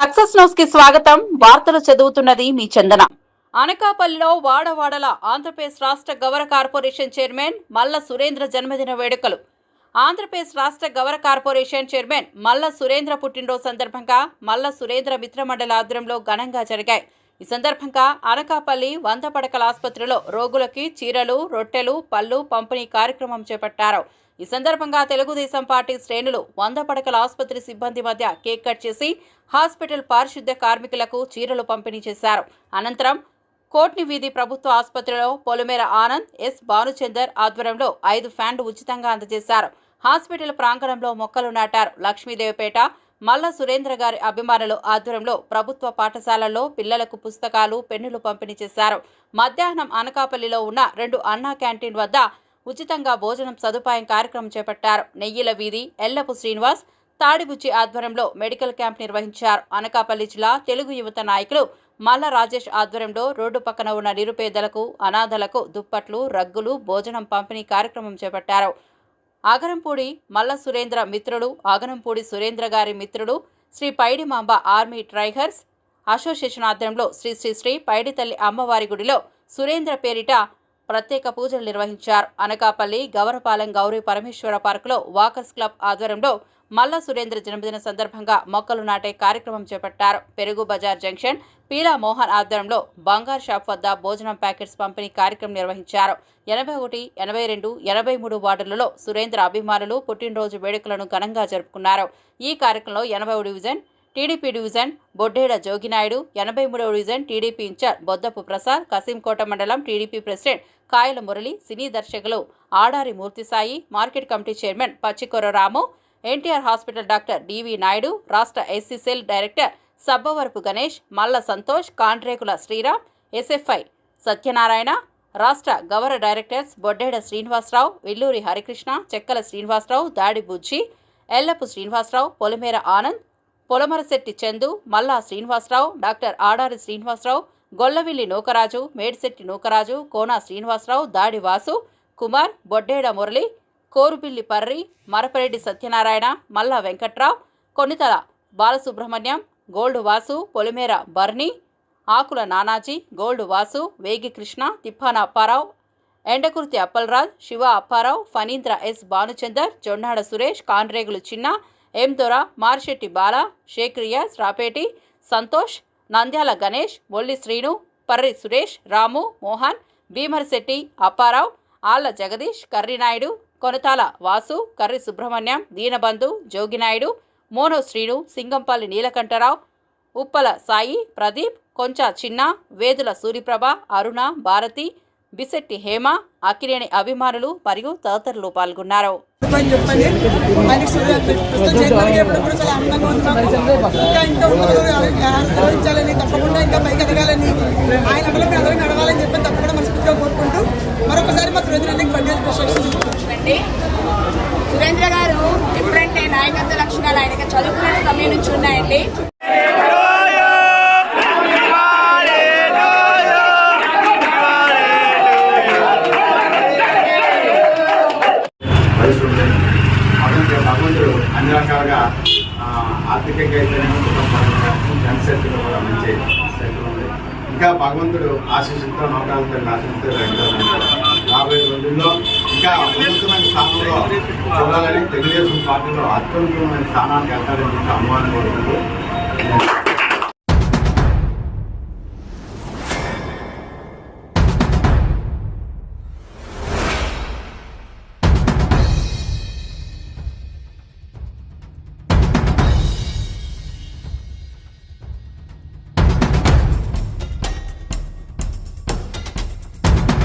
Success న్యూస్కి స్వాగతం. వార్తలు చదువుతున్నది మీ చందన. అనకాపల్లిలో వాడవాడల ఆంధ్రప్రదేశ్ రాష్ట్ర గవర కార్పొరేషన్ చైర్మన్ మల్ల సురేంద్ర జన్మదిన వేడుకలు. ఆంధ్రప్రదేశ్ రాష్ట్ర గవర కార్పొరేషన్ చైర్మన్ మల్ల సురేంద్ర పుట్టినరోజు సందర్భంగా మల్ల సురేంద్ర మిత్రమండల ఆధ్వర్యంలో ఘనంగా జరిగాయి. ఈ సందర్భంగా అనకాపల్లి వంద పడకల ఆసుపత్రిలో రోగులకి చీరలు రొట్టెలు పళ్ళు పంపిణీ కార్యక్రమం చేపట్టారు. ఈ సందర్భంగా తెలుగుదేశం పార్టీ శ్రేణులు వంద పడకల ఆసుపత్రి సిబ్బంది మధ్య కేక్ కట్ చేసి హాస్పిటల్ పారిశుద్ధ్య కార్మికులకు చీరలు పంపిణీ చేశారు. అనంతరం కోట్ని వీధి ప్రభుత్వ ఆసుపత్రిలో పొలిమేర ఆనంద్ ఎస్. భానుచందర్ ఆధ్వర్యంలో ఐదు ఫ్యాన్లు ఉచితంగా అందజేశారు. హాస్పిటల్ ప్రాంగణంలో మొక్కలు నాటారు. లక్ష్మీదేవిపేట మల్ల సురేంద్ర గారి అభిమానులు ఆధ్వర్యంలో ప్రభుత్వ పాఠశాలల్లో పిల్లలకు పుస్తకాలు పెన్నులు పంపిణీ చేశారు. మధ్యాహ్నం అనకాపల్లిలో ఉన్న రెండు అన్నా క్యాంటీన్ వద్ద ఉచితంగా భోజనం సదుపాయం కార్యక్రమం చేపట్టారు. నెయ్యిల వీధి ఎల్లపు శ్రీనివాస్ తాడిబుచ్చి ఆధ్వర్యంలో మెడికల్ క్యాంప్ నిర్వహించారు. అనకాపల్లి జిల్లా తెలుగు యువత నాయకులు మల్ల రాజేష్ ఆధ్వర్యంలో రోడ్డు పక్కన ఉన్న నిరుపేదలకు అనాథలకు దుప్పట్లు రగ్గులు భోజనం పంపిణీ కార్యక్రమం చేపట్టారు. ఆగరంపూడి మల్ల సురేంద్ర మిత్రుడు ఆగరంపూడి సురేంద్ర గారి మిత్రుడు Sri Paidimamba army traders association ఆధ్వర్యంలో శ్రీ శ్రీ శ్రీ పైడితల్లి అమ్మవారి గుడిలో సురేంద్ర పేరిట ప్రత్యేక పూజలు నిర్వహించారు. అనకాపల్లి గౌరపాలెం గౌరీ పరమేశ్వర పార్కులో వాకర్స్ క్లబ్ ఆధ్వర్యంలో మల్ల సురేంద్ర జన్మదిన సందర్భంగా మొక్కలు నాటే కార్యక్రమం చేపట్టారు. పెరుగు బజార్ జంక్షన్ పీలా మోహన్ ఆధ్వర్యంలో బంగారు షాప్ వద్ద భోజనం ప్యాకెట్స్ పంపిణీ కార్యక్రమం నిర్వహించారు. ఎనభై ఒకటి ఎనభై రెండు ఎనభై మూడు వార్డులలో సురేంద్ర అభిమానులు పుట్టినరోజు వేడుకలను ఘనంగా జరుపుకున్నారు. ఈ కార్యక్రమంలో ఎనభై division TDP division Boddeda Jogi Naidu ఎనభై మూడవ division TDP incharge Boddapu Prasad Kasimkota మండలం TDP president Kayala Murali cine దర్శకులు Adari Murthy Sai market committee chairman Pachikora Ramu NTR hospital doctor DV Naidu రాష్ట్ర SC cell director Sabbavarapu Ganesh Malla Santosh Kantrekula Sriram SFI Satyanarayana రాష్ట్ర Gavara directors Boddeda Srinivasarao Villuri Harikrishna Chekkala Srinivasarao Dadi Bujji Ellapu Srinivasarao Polimera Anand Polamarasetti Chandu Malla Srinivasarao doctor Adari Srinivasarao Gollavilli Nookaraju Medisetti Nookaraju Kona Srinivasarao Dadi Vasu Kumar Boddeda Murali కోరుపిల్లి Parri Marapareddy Satyanarayana Malla Venkatrao Konnithala Balasubrahmanyam gold Vasu Polimera Barni Akula Nanaji gold Vasu Vegi Krishna Tippana Apparao Endakurthi Appalaraj Siva Apparao Phanindra S Bhanuchander Jonnada Suresh Kanregulu చిన్న ఏం దొరా? మార్షెట్టి బాల షేక్రియ శ్రాపేటి సంతోష్ నంద్యాల గణేష్ బొల్లి శ్రీను పర్రి సురేష్ రాము మోహన్ భీమరిశెట్టి అప్పారావు ఆళ్ళ జగదీష్ కర్రినాయుడు కొనతాల వాసు కర్రి సుబ్రహ్మణ్యం దీనబంధు జోగినాయుడు మోనో శ్రీను సింగంపల్లి నీలకంఠరావు ఉప్పల సాయి ప్రదీప్ కొంచా చిన్న వేదుల సూర్యప్రభ అరుణ భారతి బిసెట్టి హేమ అక్కిరేణి అభిమానులు మరియు తదితరులు పాల్గొన్నారు. అని చెప్పండి ఆయనకి శుభ- ప్రస్తుతం చైర్మన్గా ఎప్పుడు కూడా ఉన్నాయండి. అన్ని రకాలుగా ఆర్థికంగా అయితేనేమో జనశక్తిలో కూడా మంచి శక్తి ఉంది. ఇంకా భగవంతుడు ఆశీస్సులతో నౌకాలతో ఆశీస్సులతో రాబోయే రోజుల్లో ఇంకా ఉన్నతమైన స్థానంలో చూడాలని తెలుగుదేశం పార్టీలో అత్యున్నతమైన స్థానానికి వెళ్తాడని చెప్పి అమ్మవారిని కోరుకుంటూ